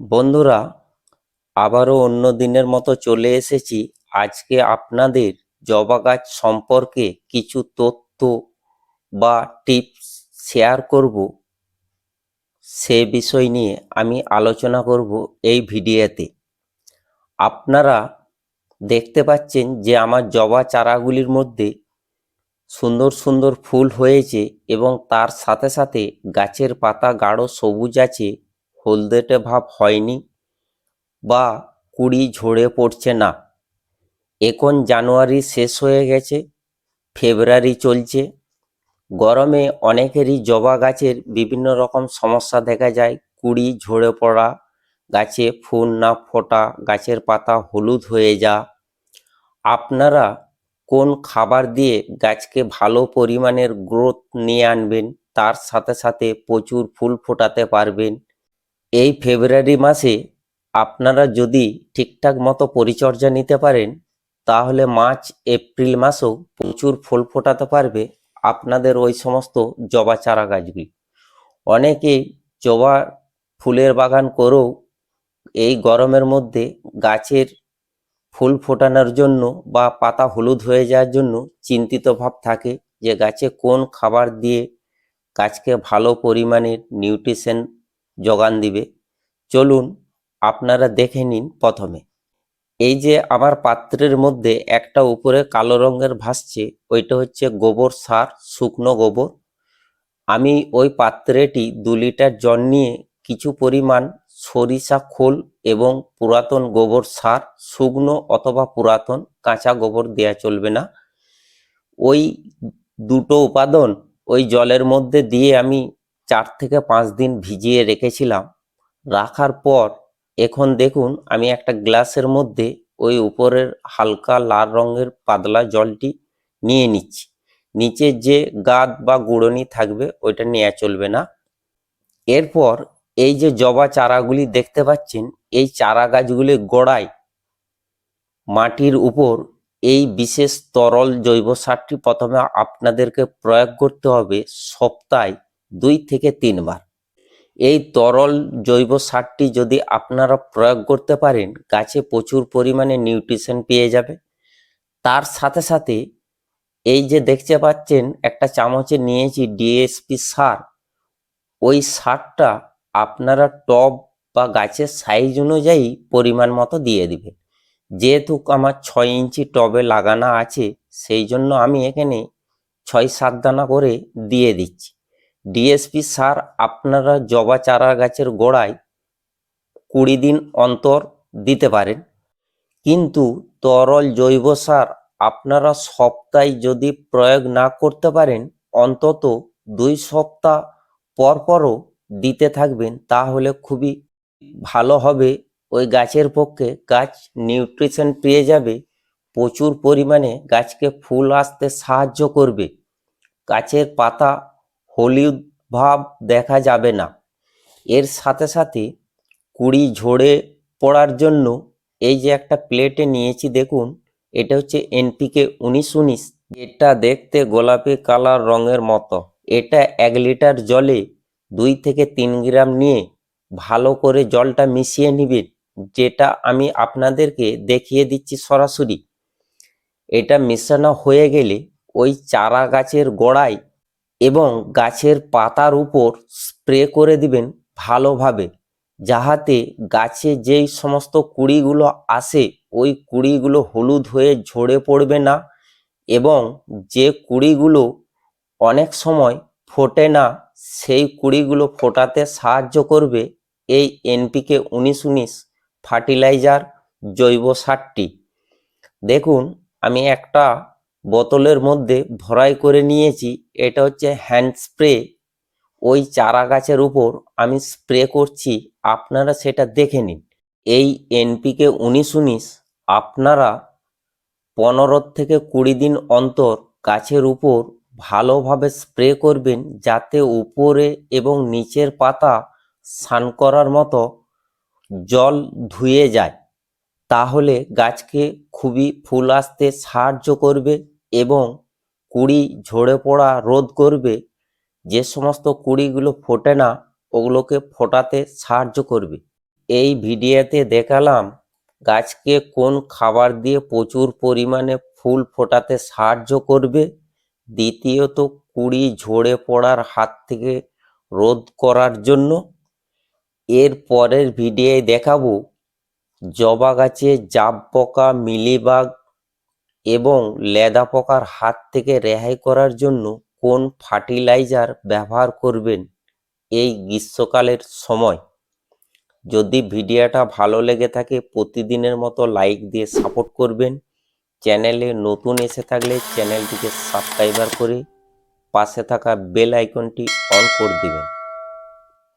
বন্ধুরা, আবারও অন্য দিনের মতো চলে এসেছি। আজকে আপনাদের জবা গাছ সম্পর্কে কিছু তথ্য বা টিপস শেয়ার করব। সে বিষয় নিয়ে আমি আলোচনা করব এই ভিডিওতে। আপনারা দেখতে পাচ্ছেন যে আমার জবা চারাগুলির মধ্যে সুন্দর সুন্দর ফুল হয়েছে এবং তার সাথে সাথে গাছের পাতা গাঢ় সবুজ আছে। হলদেটে ভাব হয়নি বা কুড়ি ঝরে পড়ছে না। এখন জানুয়ারি শেষ হয়ে গেছে, ফেব্রুয়ারি চলছে। গরমে অনেকেরই জবা গাছের বিভিন্ন রকম সমস্যা দেখা যায়। কুড়ি ঝরে পড়া, গাছে ফুল না ফোটা, গাছের পাতা হলুদ হয়ে যা। আপনারা কোন খাবার দিয়ে গাছকে ভালো পরিমাণের গ্রোথ নিয়ে আনবেন, তার সাথে সাথে প্রচুর ফুল ফোটাতে পারবেন। এই ফেব্রুয়ারি মাসে আপনারা যদি ঠিকঠাক মতো পরিচর্যা নিতে পারেন, তাহলে মার্চ, এপ্রিল মাসেও প্রচুর ফুল ফোটাতে পারবে আপনাদের ওই সমস্ত জবা চারা গাছগুলি। অনেকে জবা ফুলের বাগান করেও এই গরমের মধ্যে গাছের ফুল ফোটানোর জন্য বা পাতা হলুদ হয়ে যাওয়ার জন্য চিন্তিত ভাব থাকে যে গাছে কোন খাবার দিয়ে গাছকে ভালো পরিমাণের নিউট্রিশন যোগান দিবে। চলুন, আপনারা দেখে নিন প্রথমে। এই যে আমার পাত্রের মধ্যে একটা উপরে কালো রঙের ভাসছে, ওইটা হচ্ছে গোবর সার, শুকনো গোবর। আমি ওই পাত্রেটি দু লিটার জল নিয়ে কিছু পরিমাণ সরিষা খোল এবং পুরাতন গোবর সার, শুকনো অথবা পুরাতন কাঁচা গোবর দেয়া চলবে না। ওই দুটো উপাদান ওই জলের মধ্যে দিয়ে আমি চার থেকে পাঁচ দিন ভিজিয়ে রেখেছিলাম। রাখার পর এখন দেখুন আমি একটা গ্লাসের মধ্যে ওই উপরের হালকা লাল রঙের পাতলা জলটি নিয়ে নিচ্ছি। নিচে যে গাদ বা গুঁড়নি থাকবে ওইটা নেওয়া চলবে না। এরপর এই যে জবা চারাগুলি দেখতে পাচ্ছেন, এই চারা গাছগুলি গোড়ায় মাটির উপর এই বিশেষ তরল জৈব সারটি প্রথমে আপনাদেরকে প্রয়োগ করতে হবে সপ্তাহে দুই থেকে তিনবার। এই তরল জৈব সারটি যদি আপনারা প্রয়োগ করতে পারেন, গাছে প্রচুর পরিমাণে নিউট্রিশন পেয়ে যাবে। তার সাথে সাথে এই যে দেখতে পাচ্ছেন, একটা চামচে নিয়েছি ডিএসপি সার। ওই সারটা আপনারা টব বা গাছের সাইজ অনুযায়ী পরিমাণ মতো দিয়ে দিবেন। যেহেতু আমার ছয় ইঞ্চি টবে লাগানো আছে, সেই জন্য আমি এখানে ছয় সাত দানা করে দিয়ে দিচ্ছি। ডিএসপি সার আপনারা জবা চারা গাছের গোড়ায় কুড়ি দিন অন্তর দিতে পারেন। কিন্তু তরল জৈব সার আপনারা সপ্তাহে যদি প্রয়োগ না করতে পারেন, অন্তত দুই সপ্তাহ পর পরও দিতে থাকবেন, তাহলে খুবই ভালো হবে। ওই গাছের পক্ষে গাছ নিউট্রিশন পেয়ে যাবে, প্রচুর পরিমাণে গাছকে ফুল আসতে সাহায্য করবে। গাছের পাতা হলুদ ভাব দেখা যাবে না। এর সাথে সাথে কুড়ি ঝরে পড়ার জন্য এই যে একটা প্লেটে নিয়েছি, দেখুন, এটা হচ্ছে এনপিকে উনিশ উনিশ। এটা দেখতে গোলাপি কালার রঙের মতো। এটা এক লিটার জলে দুই থেকে তিন গ্রাম নিয়ে ভালো করে জলটা মিশিয়ে নিবেন, যেটা আমি আপনাদেরকে দেখিয়ে দিচ্ছি সরাসরি। এটা মেশানো হয়ে গেলে ওই চারা গাছের গোড়ায় এবং গাছের পাতার উপর স্প্রে করে দিবেন ভালোভাবে, যাহাতে গাছে যেই সমস্ত কুড়িগুলো আসে, ওই কুড়িগুলো হলুদ হয়ে ঝরে পড়বে না এবং যে কুড়িগুলো অনেক সময় ফোটে না, সেই কুড়িগুলো ফোটাতে সাহায্য করবে এই এনপিকে উনিশ উনিশ ফার্টিলাইজার জৈব সারটি। দেখুন, আমি একটা বোতলের মধ্যে ভরাই করে নিয়েছি, এটা হচ্ছে হ্যান্ড স্প্রে। ওই চারা গাছের উপর আমি স্প্রে করছি, আপনারা সেটা দেখে নিন। এই এনপিকে উনিশ উনিশ, আপনারা পনেরো থেকে কুড়ি দিন অন্তর গাছের উপর ভালোভাবে স্প্রে করবেন, যাতে উপরে এবং নিচের পাতা স্নান করার মতো জল ধুয়ে যায়। তাহলে গাছকে খুবই ফুল আসতে সাহায্য করবে। এবং কুড়ি ঝরে পড়া রোধ করবে, যে সমস্ত কুড়িগুলো ফোটে না, ওগুলোকে ফোটাতে সাহায্য করবে। এই ভিডিওতে দেখালাম গাছকে কোন খাবার দিয়ে প্রচুর পরিমাণে ফুল ফোটাতে সাহায্য করবে। দ্বিতীয়ত, কুড়ি ঝরে পড়ার হাত থেকে রোধ করার জন্য। এর পরের ভিডিওয়ে দেখাবো জবা গাছে জাব পোকা মিলিবাগ এবং লেদা পোকার হাত থেকে রেহাই করার জন্য কোন ফার্টিলাইজার ব্যবহার করবেন এই গ্রীষ্মকালের সময়? যদি ভিডিওটা ভালো লেগে থাকে, প্রতিদিনের মতো লাইক দিয়ে সাপোর্ট করবেন। চ্যানেলে নতুন এসে থাকলে চ্যানেলটিকে সাবস্ক্রাইবার করে পাশে থাকা বেল আইকনটি অন করে দিবেন।